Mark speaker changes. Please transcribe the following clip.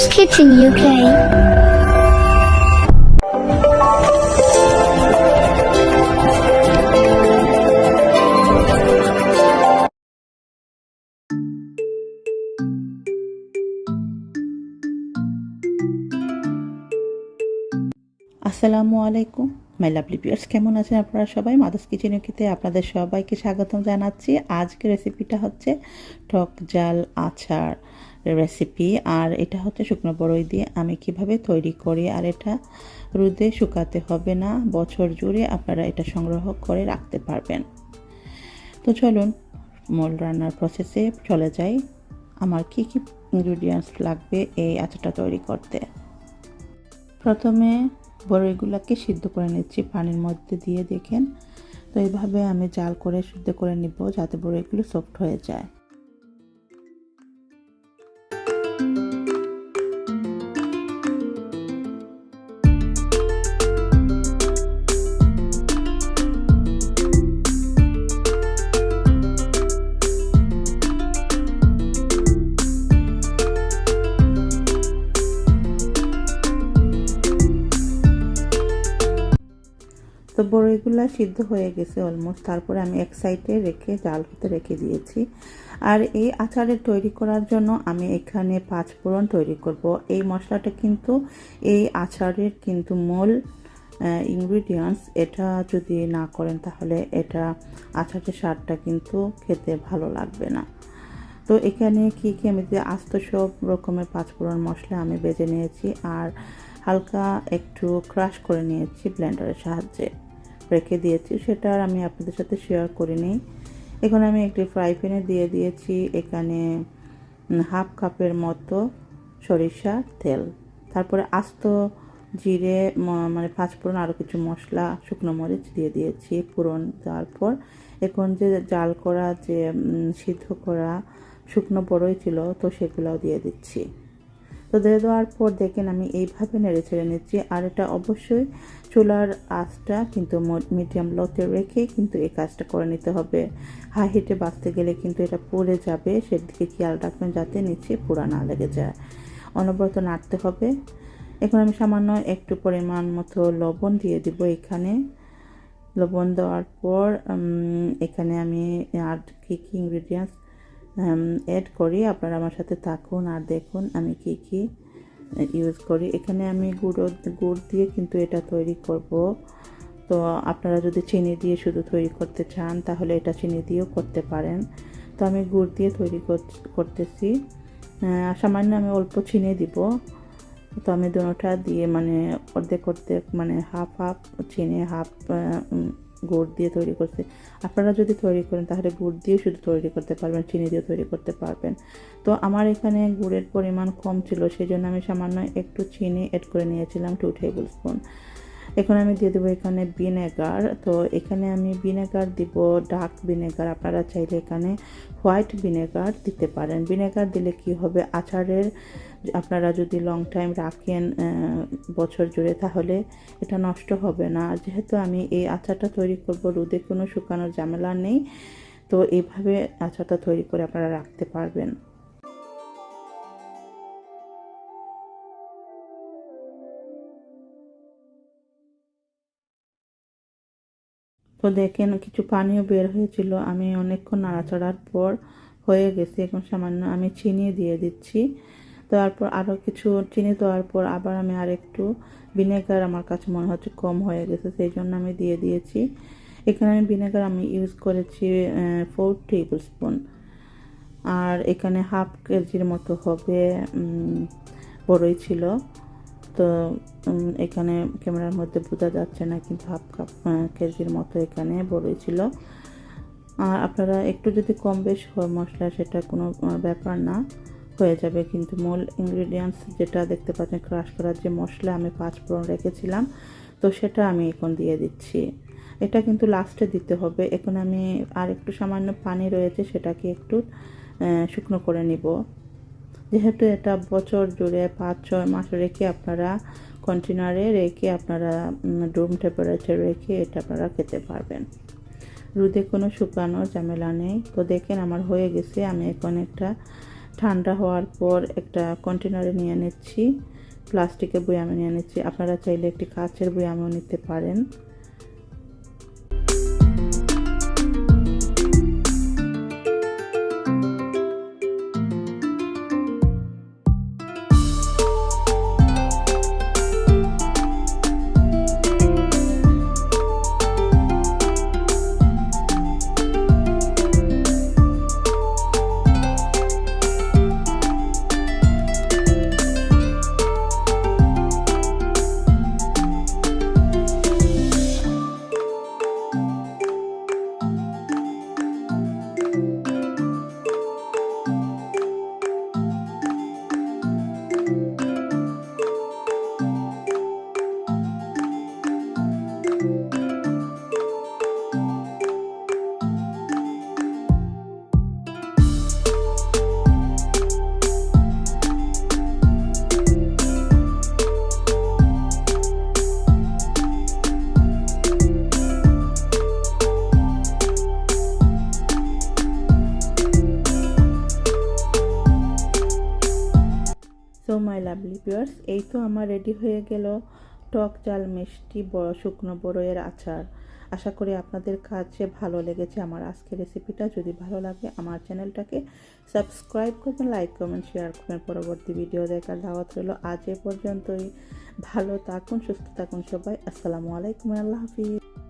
Speaker 1: Too's Kitchen UK.
Speaker 2: আসসালামু আলাইকুম, my lovely pears কেমন আছেন আপনারা সবাই? মাদাস কিচেন কিতে আপনাদের সবাইকে স্বাগতম জানাচ্ছি। আজকে রেসিপিটা হচ্ছে টক জাল আচার। রেসিপি আর এটা হচ্ছে শুকনো বড়ই দিয়ে আমি কীভাবে তৈরি করি, আর এটা রোদে শুকাতে হবে না, বছর জুড়ে আপনারা এটা সংগ্রহ করে রাখতে পারবেন। তো চলুন, মূল রান্নার প্রসেসে চলে যাই। আমার কি কি ইনগ্রিডিয়েন্টস লাগবে এই আচারটা তৈরি করতে? প্রথমে বড়ইগুলোকে সিদ্ধ করে নিচ্ছি পানির মধ্যে দিয়ে, দেখেন। তো এইভাবে আমি জাল করে সিদ্ধ করে নিব যাতে বড়ইগুলো সফট হয়ে যায়। বড়ইগুলো সিদ্ধ হয়ে গেছে অলমোস্ট তারপরে আমি এক সাইডে রেখে, জাল হতে রেখে দিয়েছি। আর এই আচারের তৈরি করার জন্য আমি এখানে পাঁচ ফোড়ন তৈরি করব। এই মশলাটা কিন্তু, এই আচারের কিন্তু মূল ইনগ্রিডিয়েন্টস এটা যদি না করেন তাহলে এটা আচারের স্বাদটা কিন্তু খেতে ভালো লাগবে না। তো এখানে কি কি আমি আস্ত সব রকমের পাঁচফোড়ন মশলা আমি বেজে নিয়েছি। আর হালকা একটু ক্রাশ করে নিয়েছি ব্লেন্ডারের সাহায্যে। রেখে দিয়েছি, সেটা আর আমি আপনাদের সাথে শেয়ার করে নিই এখন আমি একটি ফ্রাই প্যানে দিয়ে দিয়েছি, এখানে হাফ কাপের মতো সরিষা তেল। তারপরে আস্ত জিরে মানে পাঁচফোড়ন আরও কিছু মশলা, শুকনো মরিচ দিয়ে দিয়েছি পুরন দেওয়ার পর এখন যে জাল করা, যে সিদ্ধ করা শুকনো বড়ই ছিল, তো সেগুলোও দিয়ে দিচ্ছি। তো দিয়ে দেওয়ার পর দেখেন আমি এইভাবে নেড়ে ছেড়ে নিচ্ছি। আর এটা অবশ্যই চুলার আঁচটা কিন্তু মিডিয়াম লোতে রেখে কিন্তু এই কাজটা করে নিতে হবে। হাই হিটে বাঁচতে গেলে কিন্তু এটা পড়ে যাবে। সেদিকে খেয়াল রাখবেন যাতে নিচে পোড়া না লেগে যায়। অনবরত নাড়তে হবে। এখন আমি সামান্য একটু পরিমাণ মতো লবণ দিয়ে দিব এখানে। লবণ দেওয়ার পর এখানে আমি আর কী কী ইনগ্রিডিয়েন্টস অ্যাড করি। আপনারা আমার সাথে থাকুন আর দেখুন আমি কি কি ইউজ করি। এখানে আমি গুঁড়ো, গুড় দিয়ে কিন্তু এটা তৈরি করব। তো আপনারা যদি চিনি দিয়ে শুধু তৈরি করতে চান, তাহলে এটা চিনি দিয়েও করতে পারেন। তো আমি গুড় দিয়ে তৈরি কর- করতেছি। সামান্য আমি অল্প চিনি দিব। তো আমি দুটোটা দিয়ে মানে অর্ধেক অর্ধেক মানে হাফ হাফ চিনি হাফ গুড় দিয়ে তৈরি করছি। আপনারা যদি তৈরি করেন, তাহলে গুড় দিয়ে শুধু তৈরি করতে পারবেন, চিনি দিয়ে তৈরি করতে পারবেন। তো আমার এখানে গুড়ের পরিমাণ কম ছিল, সেই জন্য আমি সামান্য একটু চিনি অ্যাড করে নিয়েছিলাম টু টেবিল স্পুন এখন আমি দিয়ে দেবো এখানে ভিনেগার। তো এখানে আমি ভিনেগার দিব, ডার্ক ভিনেগার। আপনারা চাইলে এখানে হোয়াইট ভিনেগার দিতে পারেন। ভিনেগার দিলে কি হবে? আচারের আপনারা যদি লং টাইম রাখেন বছর জুড়ে, তাহলে এটা নষ্ট হবে না। যেহেতু আমি এই আচারটা তৈরি করব, রোদে কোনো শুকানোর ঝামেলা নেই, তো এইভাবে আচারটা তৈরি করে আপনারা রাখতে পারবেন। তো দেখেন কিছু পানিও বের হয়েছিল। আমি অনেকক্ষণ নাড়াচাড়ার পর হয়ে গেছে। এখন সামান্য আমি চিনি দিয়ে দিচ্ছি। দেওয়ার পর আরও কিছু চিনি দেওয়ার পর আবার আমি আর একটু ভিনেগার আমার কাছে মনে হচ্ছে কম হয়ে গেছে, সেই জন্য আমি দিয়ে দিয়েছি। এখানে আমি ভিনেগার আমি ইউজ করেছি ফোর টেবিল স্পুন আর এখানে হাফ কেজির মতো হবে বড়ই ছিল। তো এখানে ক্যামেরার মধ্যে বোঝা যাচ্ছে না কিন্তু হাফ কাপ কেজির মতো এখানে বড়ই ছিল। আর আপনারা একটু যদি কম বেশ হয় মশলা, সেটা কোনো ব্যাপার না। হয়ে যাবে কিন্তু মূল ইনগ্রিডিয়েন্টস যেটা দেখতে পাচ্ছেন ক্রাশ করার যে মশলা, আমি পাঁচ ফোড়ন রেখেছিলাম। তো সেটা আমি এখন দিয়ে দিচ্ছি। এটা কিন্তু লাস্টে দিতে হবে। এখন আমি আর একটু সামান্য পানি রয়েছে, সেটাকে একটু শুকনো করে নিব। যেহেতু এটা বছর জুড়ে পাঁচ, ছয় মাস রেখে আপনারা কন্টেনারে রেখে আপনারা রুম টেম্পারেচার রেখে এটা আপনারা খেতে পারবেন। রুদে কোনো শুকানোর ঝামেলা নেই। তো দেখেন আমার হয়ে গেছে। আমি এখন একটা ঠান্ডা হওয়ার পর একটা কন্টেনারে নিয়ে নিচ্ছি। প্লাস্টিকের বয়ামে নিয়ে নিচ্ছি। আপনারা চাইলে একটি কাচের বয়ামেও নিতে পারেন। মাই লাভলি পিয়ার্স এই তো আমার রেডি হয়ে গেল টক জাল মিষ্টি বড় শুকনো বড়ইয়ের আচার। আশা করি আপনাদের কাছে ভালো লেগেছে আমার আজকের রেসিপিটা যদি ভালো লাগে আমার চ্যানেলটাকে সাবস্ক্রাইব করবেন লাইক কমেন্ট শেয়ার করবেন। পরবর্তী ভিডিও দেখার দাওয়াত রইল আজ এ পর্যন্তই। ভালো থাকুন, সুস্থ থাকুন সবাই। আসসালামু আলাইকুম, আল্লাহ হাফিজ।